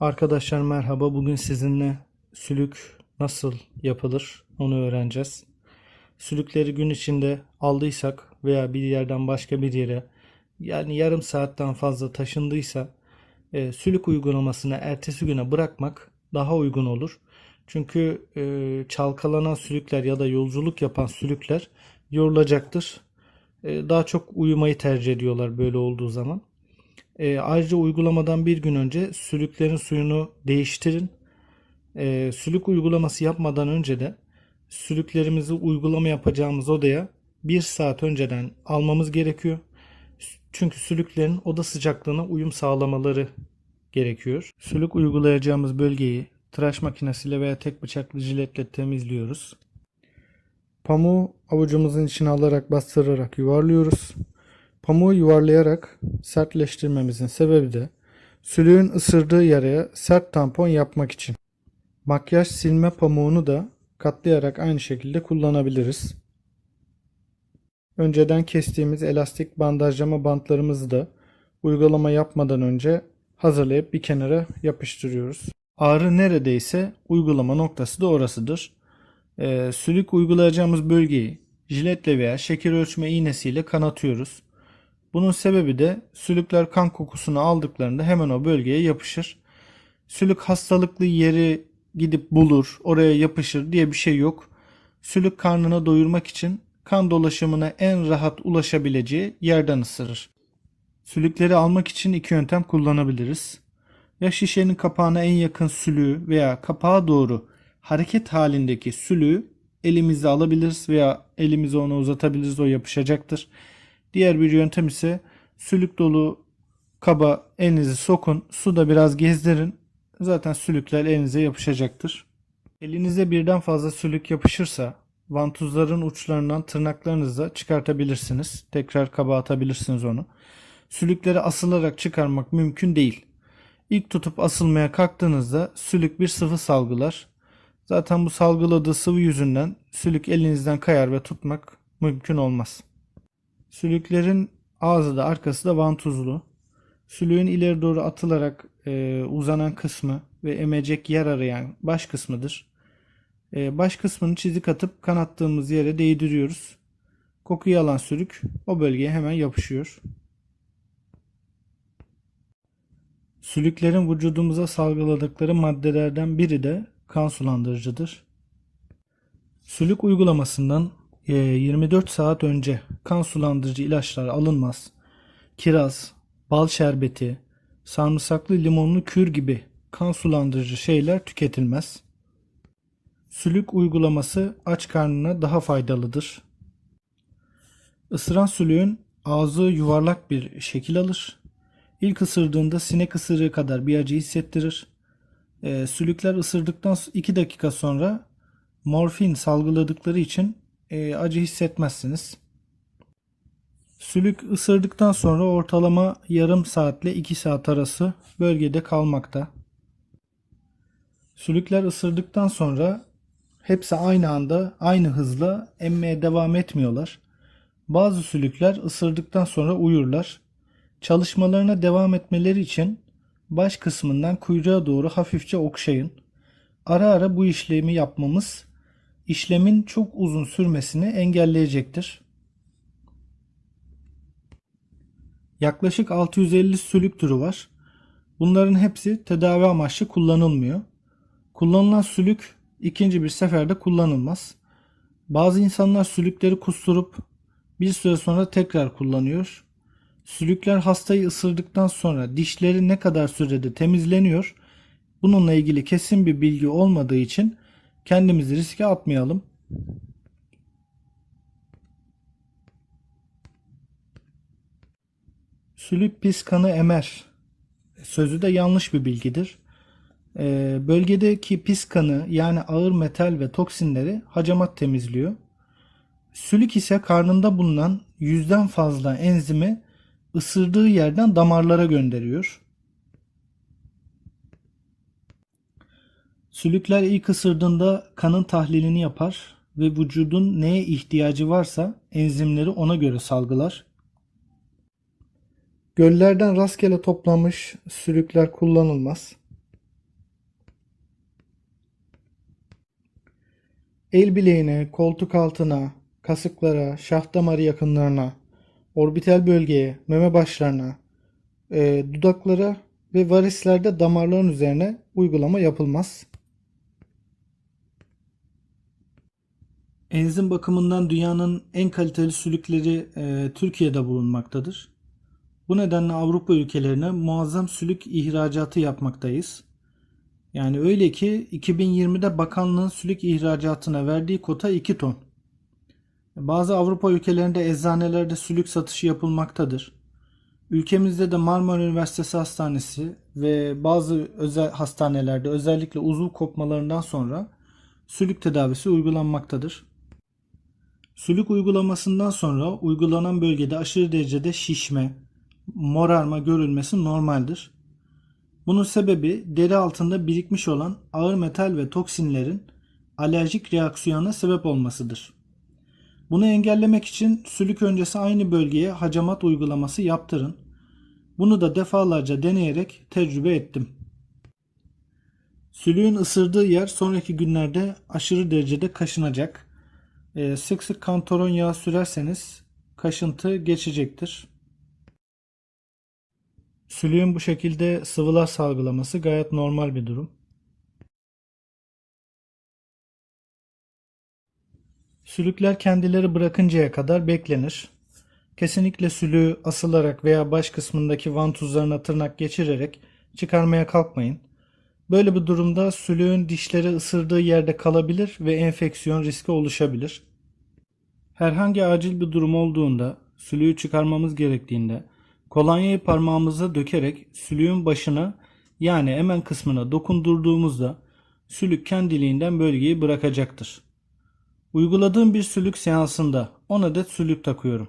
Arkadaşlar merhaba. Bugün sizinle sülük nasıl yapılır onu öğreneceğiz. Sülükleri gün içinde aldıysak veya bir yerden başka bir yere yani yarım saatten fazla taşındıysa e, sülük uygulamasını ertesi güne bırakmak daha uygun olur. Çünkü e, çalkalanan sülükler ya da yolculuk yapan sülükler yorulacaktır. E, daha çok uyumayı tercih ediyorlar böyle olduğu zaman. E, ayrıca uygulamadan bir gün önce sülüklerin suyunu değiştirin. E, sülük uygulaması yapmadan önce de sülüklerimizi uygulama yapacağımız odaya bir saat önceden almamız gerekiyor. Çünkü sülüklerin oda sıcaklığına uyum sağlamaları gerekiyor. Sülük uygulayacağımız bölgeyi tıraş makinesiyle veya tek bıçaklı jiletle temizliyoruz. Pamuğu avucumuzun içine alarak bastırarak yuvarlıyoruz. Pamuğu yuvarlayarak sertleştirmemizin sebebi de sülüğün ısırdığı yere sert tampon yapmak için. Makyaj silme pamuğunu da katlayarak aynı şekilde kullanabiliriz. Önceden kestiğimiz elastik bandajlama bantlarımızı da uygulama yapmadan önce hazırlayıp bir kenara yapıştırıyoruz. Ağrı neredeyse uygulama noktası da orasıdır. Ee, sülük uygulayacağımız bölgeyi jiletle veya şeker ölçme iğnesiyle kanatıyoruz. Bunun sebebi de sülükler kan kokusunu aldıklarında hemen o bölgeye yapışır. Sülük hastalıklı yeri gidip bulur, oraya yapışır diye bir şey yok. Sülük karnına doyurmak için kan dolaşımına en rahat ulaşabileceği yerden ısırır. Sülükleri almak için iki yöntem kullanabiliriz. Ya şişenin kapağına en yakın sülüğü veya kapağa doğru hareket halindeki sülüğü elimizle alabiliriz veya elimizi ona uzatabiliriz o yapışacaktır. Diğer bir yöntem ise sülük dolu kaba elinizi sokun, suda biraz gezdirin. Zaten sülükler elinize yapışacaktır. Elinize birden fazla sülük yapışırsa vantuzların uçlarından tırnaklarınızla çıkartabilirsiniz. Tekrar kaba atabilirsiniz onu. Sülükleri asılarak çıkarmak mümkün değil. İlk tutup asılmaya kalktığınızda sülük bir sıvı salgılar. Zaten bu salgıladığı sıvı yüzünden sülük elinizden kayar ve tutmak mümkün olmaz. Sülüklerin ağzı da arkası da vantuzlu. Sülüğün ileri doğru atılarak e, uzanan kısmı ve emecek yer arayan baş kısmıdır. E, baş kısmını çizik atıp kanattığımız yere değdiriyoruz. Kokuyu alan sülük o bölgeye hemen yapışıyor. Sülüklerin vücudumuza salgıladıkları maddelerden biri de kan sulandırıcıdır. Sülük uygulamasından 24 saat önce kan sulandırıcı ilaçlar alınmaz. Kiraz, bal şerbeti, sarımsaklı limonlu kür gibi kan sulandırıcı şeyler tüketilmez. Sülük uygulaması aç karnına daha faydalıdır. Isıran sülüğün ağzı yuvarlak bir şekil alır. İlk ısırdığında sinek ısırığı kadar bir acı hissettirir. E, sülükler ısırdıktan 2 dakika sonra morfin salgıladıkları için e, acı hissetmezsiniz. Sülük ısırdıktan sonra ortalama yarım saatle 2 saat arası bölgede kalmakta. Sülükler ısırdıktan sonra hepsi aynı anda aynı hızla emmeye devam etmiyorlar. Bazı sülükler ısırdıktan sonra uyurlar. Çalışmalarına devam etmeleri için baş kısmından kuyruğa doğru hafifçe okşayın. Ara ara bu işlemi yapmamız işlemin çok uzun sürmesini engelleyecektir. Yaklaşık 650 sülük türü var. Bunların hepsi tedavi amaçlı kullanılmıyor. Kullanılan sülük ikinci bir seferde kullanılmaz. Bazı insanlar sülükleri kusturup bir süre sonra tekrar kullanıyor. Sülükler hastayı ısırdıktan sonra dişleri ne kadar sürede temizleniyor? Bununla ilgili kesin bir bilgi olmadığı için kendimizi riske atmayalım. Sülük pis kanı emer. Sözü de yanlış bir bilgidir. Ee, bölgedeki pis kanı yani ağır metal ve toksinleri hacamat temizliyor. Sülük ise karnında bulunan yüzden fazla enzimi ısırdığı yerden damarlara gönderiyor. Sülükler ilk ısırdığında kanın tahlilini yapar ve vücudun neye ihtiyacı varsa enzimleri ona göre salgılar. Göllerden rastgele toplanmış sülükler kullanılmaz. El bileğine, koltuk altına, kasıklara, şah damarı yakınlarına, orbital bölgeye, meme başlarına, e, dudaklara ve varislerde damarların üzerine uygulama yapılmaz. Enzim bakımından dünyanın en kaliteli sülükleri e, Türkiye'de bulunmaktadır. Bu nedenle Avrupa ülkelerine muazzam sülük ihracatı yapmaktayız. Yani öyle ki 2020'de bakanlığın sülük ihracatına verdiği kota 2 ton. Bazı Avrupa ülkelerinde eczanelerde sülük satışı yapılmaktadır. Ülkemizde de Marmara Üniversitesi Hastanesi ve bazı özel hastanelerde özellikle uzuv kopmalarından sonra sülük tedavisi uygulanmaktadır. Sülük uygulamasından sonra uygulanan bölgede aşırı derecede şişme, morarma görülmesi normaldir. Bunun sebebi deri altında birikmiş olan ağır metal ve toksinlerin alerjik reaksiyona sebep olmasıdır. Bunu engellemek için sülük öncesi aynı bölgeye hacamat uygulaması yaptırın. Bunu da defalarca deneyerek tecrübe ettim. Sülüğün ısırdığı yer sonraki günlerde aşırı derecede kaşınacak. Ee, sık sık kantaron yağı sürerseniz kaşıntı geçecektir. Sülüğün bu şekilde sıvılar salgılaması gayet normal bir durum. Sülükler kendileri bırakıncaya kadar beklenir. Kesinlikle sülüğü asılarak veya baş kısmındaki vantuzlarına tırnak geçirerek çıkarmaya kalkmayın. Böyle bir durumda sülüğün dişleri ısırdığı yerde kalabilir ve enfeksiyon riski oluşabilir. Herhangi acil bir durum olduğunda, sülüğü çıkarmamız gerektiğinde kolonyayı parmağımıza dökerek sülüğün başına yani emen kısmına dokundurduğumuzda sülük kendiliğinden bölgeyi bırakacaktır. Uyguladığım bir sülük seansında 10 adet sülük takıyorum.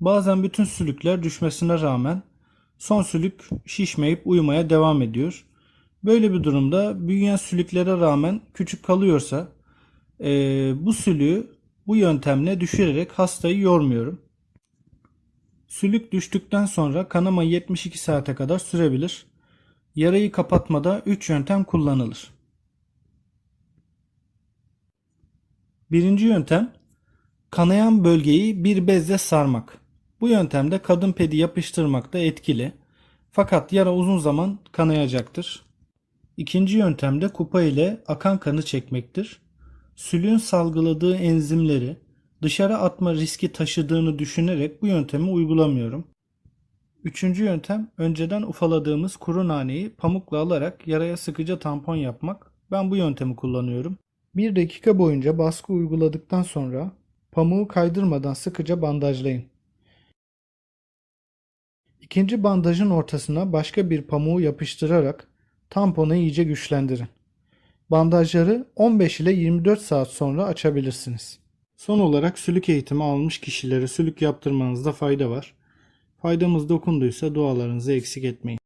Bazen bütün sülükler düşmesine rağmen son sülük şişmeyip uyumaya devam ediyor. Böyle bir durumda büyüyen sülüklere rağmen küçük kalıyorsa eee, bu sülüğü bu yöntemle düşürerek hastayı yormuyorum. Sülük düştükten sonra kanama 72 saate kadar sürebilir. Yarayı kapatmada 3 yöntem kullanılır. Birinci yöntem kanayan bölgeyi bir bezle sarmak. Bu yöntemde kadın pedi yapıştırmak da etkili. Fakat yara uzun zaman kanayacaktır. İkinci yöntemde kupa ile akan kanı çekmektir. Sülüğün salgıladığı enzimleri dışarı atma riski taşıdığını düşünerek bu yöntemi uygulamıyorum. Üçüncü yöntem önceden ufaladığımız kuru naneyi pamukla alarak yaraya sıkıca tampon yapmak. Ben bu yöntemi kullanıyorum. Bir dakika boyunca baskı uyguladıktan sonra pamuğu kaydırmadan sıkıca bandajlayın. İkinci bandajın ortasına başka bir pamuğu yapıştırarak tamponu iyice güçlendirin. Bandajları 15 ile 24 saat sonra açabilirsiniz. Son olarak sülük eğitimi almış kişilere sülük yaptırmanızda fayda var. Faydamız dokunduysa dualarınızı eksik etmeyin.